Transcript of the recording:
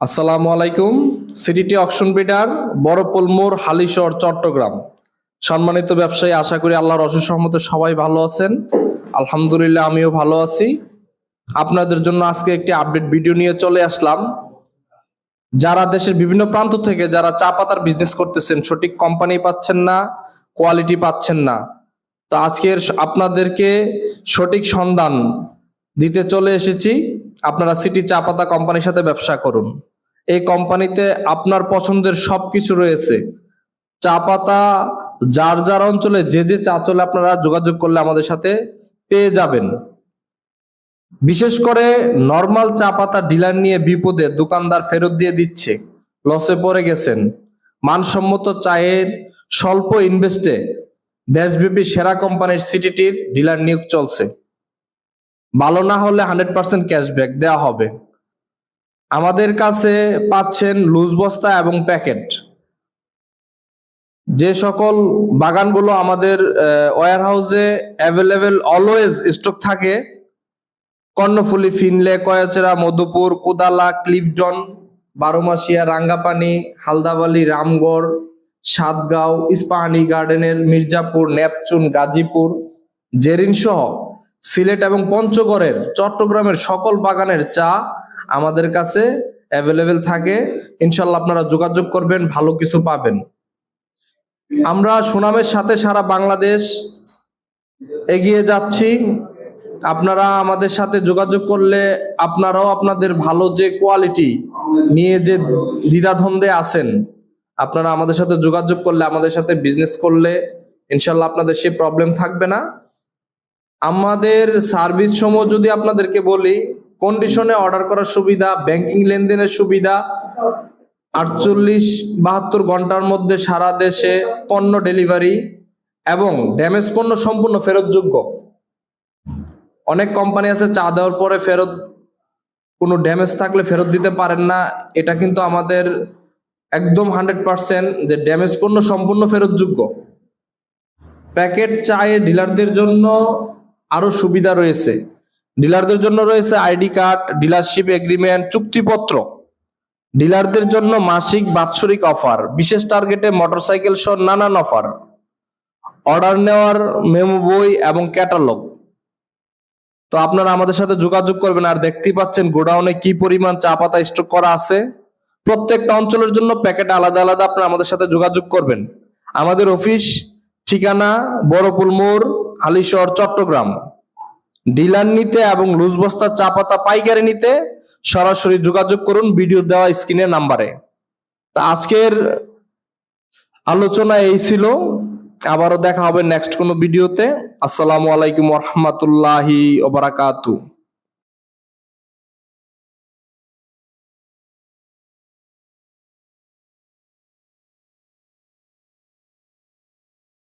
আসসালামু আলাইকুম, CTT auction bidder বড়পলমোর হালিশহর, চট্টগ্রাম। সম্মানিত ব্যবসায়ী, আশা করি আল্লাহর অসুখ সহমতে সবাই ভালো আছেন। আলহামদুলিল্লাহ, আমিও ভালো আছি। আপনাদের জন্য আজকে একটি আপডেট ভিডিও নিয়ে চলে আসলাম। যারা দেশের বিভিন্ন প্রান্ত থেকে যারা চা পাতার বিজনেস করতেছেন, সঠিক কোম্পানি পাচ্ছেন না কোয়ালিটি পাচ্ছেন না, তো আজকের আপনাদেরকে সঠিক সন্ধান দিতে চলে এসেছি। আপনারা সিটি চা পাতা কোম্পানির সাথে ব্যবসা করুন। এই কোম্পানিতে আপনার পছন্দের সবকিছু রয়েছে। চা পাতা, যার যার অঞ্চলে যে যে চা চলে আপনারা যোগাযোগ করলে আমাদের সাথে পেয়ে যাবেন। বিশেষ করে নর্মাল চা পাতা ডিলার নিয়ে বিপদে দোকানদার ফেরত দিয়ে দিচ্ছে। লসে পড়ে গেছেন। মানসম্মত চায়ের স্বল্প ইনভেস্টে দেশব্যাপী সেরা কোম্পানির সিটিটির ডিলার নিয়োগ চলছে। ভালো না হলে হান্ড্রেড পার্সেন্ট ক্যাশব্যাক দেওয়া হবে। আমাদের কাছে পাচ্ছেন লুজ বস্তা এবং প্যাকেট। যে সকল বাগানগুলো আমাদের ওয়ার হাউসে অ্যাভেলেবেল অলওয়েজ স্টক থাকে, কর্ণফুলি, ফিনলে, কয়াচেরা, মধুপুর, কোদালা, ক্লিফডন, বারোমাসিয়া, রাঙ্গাপানি, হালদাবালি, রামগড়, সাতগাঁও, ইস্পাহানি গার্ডেনের, মির্জাপুর, নেপচুন, গাজীপুর জেরিন সহ সিলেট এবং পঞ্চগড়ের, চট্টগ্রামের সকল বাগানের চা আমাদের কাছে অ্যাভেলেবেল থাকে। ইনশাল্লাহ আপনারা যোগাযোগ করবেন, ভালো কিছু পাবেন। আমরা সুনামের সাথে সারা বাংলাদেশ এগিয়ে যাচ্ছি। আপনারা আমাদের সাথে যোগাযোগ করলে আপনারাও আপনাদের ভালো যে কোয়ালিটি নিয়ে যে দ্বিধাদ্বন্দ্বে আছেন, আপনারা আমাদের সাথে যোগাযোগ করলে, আমাদের সাথে বিজনেস করলে ইনশাল্লাহ আপনাদের সে প্রবলেম থাকবে না। আমাদের সার্ভিস সমূহ যদি আপনাদেরকে বলি কন্ডিশনে অর্ডার করার সুবিধা ব্যাংকিং লেনদেনের সুবিধা, আটচল্লিশ বাহাত্তর ঘণ্টার মধ্যে সারা দেশে পণ্য ডেলিভারি এবং ড্যামেজ পণ্য সম্পূর্ণ ফেরতযোগ্য। অনেক কোম্পানি আছে, চা দেওয়ার পরে ফেরত, কোনো ড্যামেজ থাকলে ফেরত দিতে পারেন না। এটা কিন্তু আমাদের একদম হান্ড্রেড পার্সেন্ট যে ড্যামেজ পণ্য সম্পূর্ণ ফেরতযোগ্য। প্যাকেট চায়ে ডিলারদের জন্য আরও সুবিধা রয়েছে। ডিলারদের জন্য রয়েছে আইডি কার্ড, ডিলারশিপ এগ্রিমেন্ট, চুক্তিপত্র। ডিলারদের জন্য মাসিক বাৎসরিক অফার, বিশেষ টার্গেটে মোটরসাইকেল সহ নানান অফার। অর্ডার নেওয়ার মেমো বই এবং ক্যাটালগ। তো আপনারা আমাদের সাথে যোগাযোগ করবেন আর দেখতেই পাচ্ছেন গোডাউনে কি পরিমাণ চা পাতা স্টক করা আছে। প্রত্যেকটা অঞ্চলের জন্য প্যাকেট আলাদা আলাদা আপনারা আমাদের সাথে যোগাযোগ করবেন। আমাদের অফিস ঠিকানা, বড়পুল মোড়, হালিশহর, চট্টগ্রাম। ডিলার নিতে এবং লুজ বস্তা চা পাতা পাইকারি নিতে সরাসরি যোগাযোগ করুন ভিডিও দেওয়া স্ক্রিনের নাম্বারে। তা আজকের আলোচনা এই ছিল। আবারও দেখা হবে নেক্সট কোনো ভিডিওতে। আসসালামু আলাইকুম রহমতুল্লাহি ওবারাকাতু